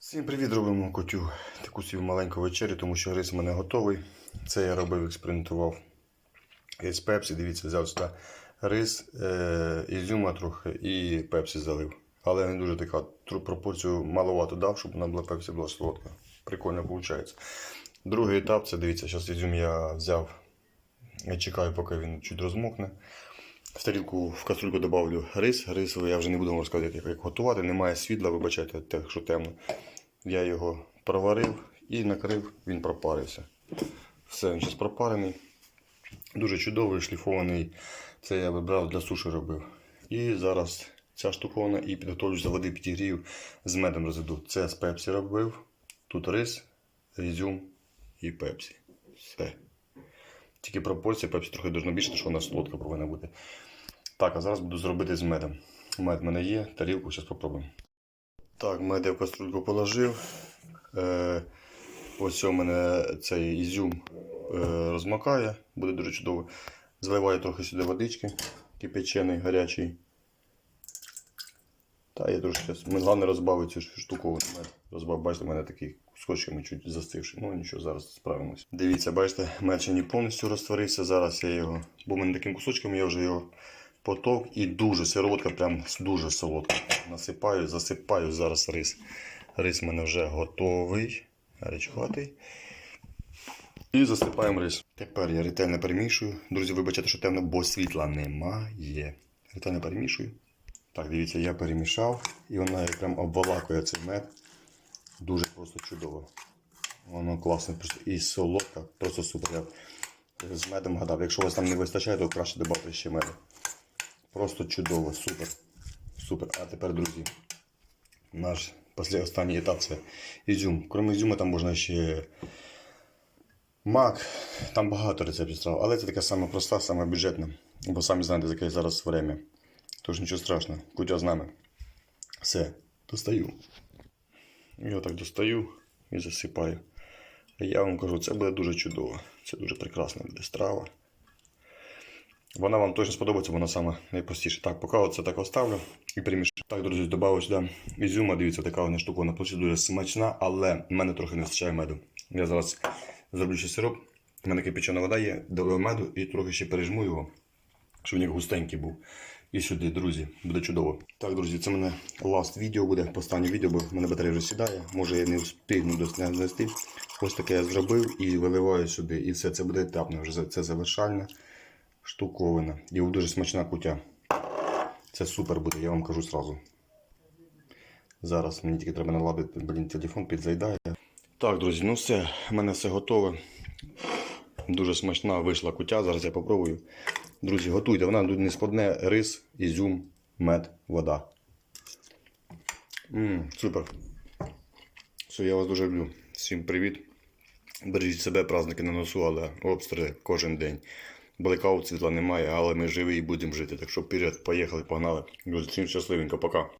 Всім привіт, робимо котю таку собі маленьку вечерю, тому що рис у мене готовий. Це я робив, експериментував із пепсі. Дивіться, взяв сюди рис, е, ізюма трохи і пепсі залив. Але не дуже така пропорцію маловато дав, щоб вона була пепсі була солодка. Прикольно виходить. Другий етап це дивіться, зараз ізюм я взяв. Я чекаю, поки він чуть розмокне. В тарілку в каструльку додавлю рис. Рис я вже не буду вам розказувати, як, як готувати. Немає світла, вибачайте, те, що темно. Я його проварив і накрив, він пропарився. Все, він зараз пропарений. Дуже чудовий, шліфований. Це я вибрав для суші робив. І зараз ця штукована і підготовлюсь за води підігрію з медом розведу. Це з пепсі робив. Тут рис, ізюм і пепсі. Все. Тільки пропорція пепсі трохи дуже більше, що вона солодка повинна бути. Так, а зараз буду зробити з медом. Мед в мене є, тарілку зараз спробуємо. Так, мед я в каструльку положив. Е, ось у мене цей ізюм е, розмакає, буде дуже чудово. Зливаю трохи сюди водички, кипячений, гарячий. Та я трошки зараз. Головне розбавити цю штуку. Розбав, бачите, в мене такий кусочками чуть застивший. Ну нічого, зараз справимось. Дивіться, бачите, не повністю розтворився. Зараз я його, бо мене таким кусочком я вже його потовк і дуже сироватка, прям дуже солодка. Насипаю, засипаю зараз рис. Рис в мене вже готовий, гарячкуватий. І засипаємо рис. Тепер я ретельно перемішую. Друзі, вибачайте, що темно, бо світла немає. Ретельно перемішую. Так, дивіться, я перемішав і вона прям обволакує цей мед. Дуже просто чудово. Воно класно, просто і солодка, просто супер. Я з медом гадав. Якщо у вас там не вистачає, то краще додати ще меду. Просто чудово, супер. Супер. А тепер, друзі, наш останній етап це ізюм. Крім ізюма, там можна ще мак, там багато рецептів страв, але це така сама проста, сама бюджетна. Бо самі знаєте, яке зараз время. Тож нічого страшного, кутя з нами. Все, достаю. Я так достаю і засипаю. Я вам кажу, це буде дуже чудово. Це дуже прекрасна буде страва. Вона вам точно сподобається, вона саме найпростіша. Так, поки оце так оставлю і перемішаю. Так, друзі, додав сюди ізюма. Дивіться, така вона штука, вона получить дуже смачна, але в мене трохи не вистачає меду. Я зараз зроблю ще сироп. У мене кипячена вода є, додаю меду і трохи ще пережму його, щоб він густенький був. І сюди, друзі, буде чудово. Так, друзі, це мене ласт відео буде, останнє відео, бо в мене батарея вже сідає. Може я не встигну донести. Ось таке я зробив і виливаю сюди. І все, це буде етапне, вже це завершальне штуковина. І дуже смачна кутя. Це супер буде, я вам кажу сразу. Зараз мені тільки треба наладити, блін, телефон підзайдає. Так, друзі, ну все, в мене все готове. Дуже смачна вийшла кутя, зараз я попробую. Друзі, готуйте, вона тут не складне рис, ізюм, мед, вода. Ммм, супер. Все, я вас дуже люблю. Всім привіт. Бережіть себе, праздники на носу, але обстріли кожен день. Блекаут світла немає, але ми живі і будемо жити. Так що вперед, поїхали, погнали. Друзі, всім щасливенько, пока.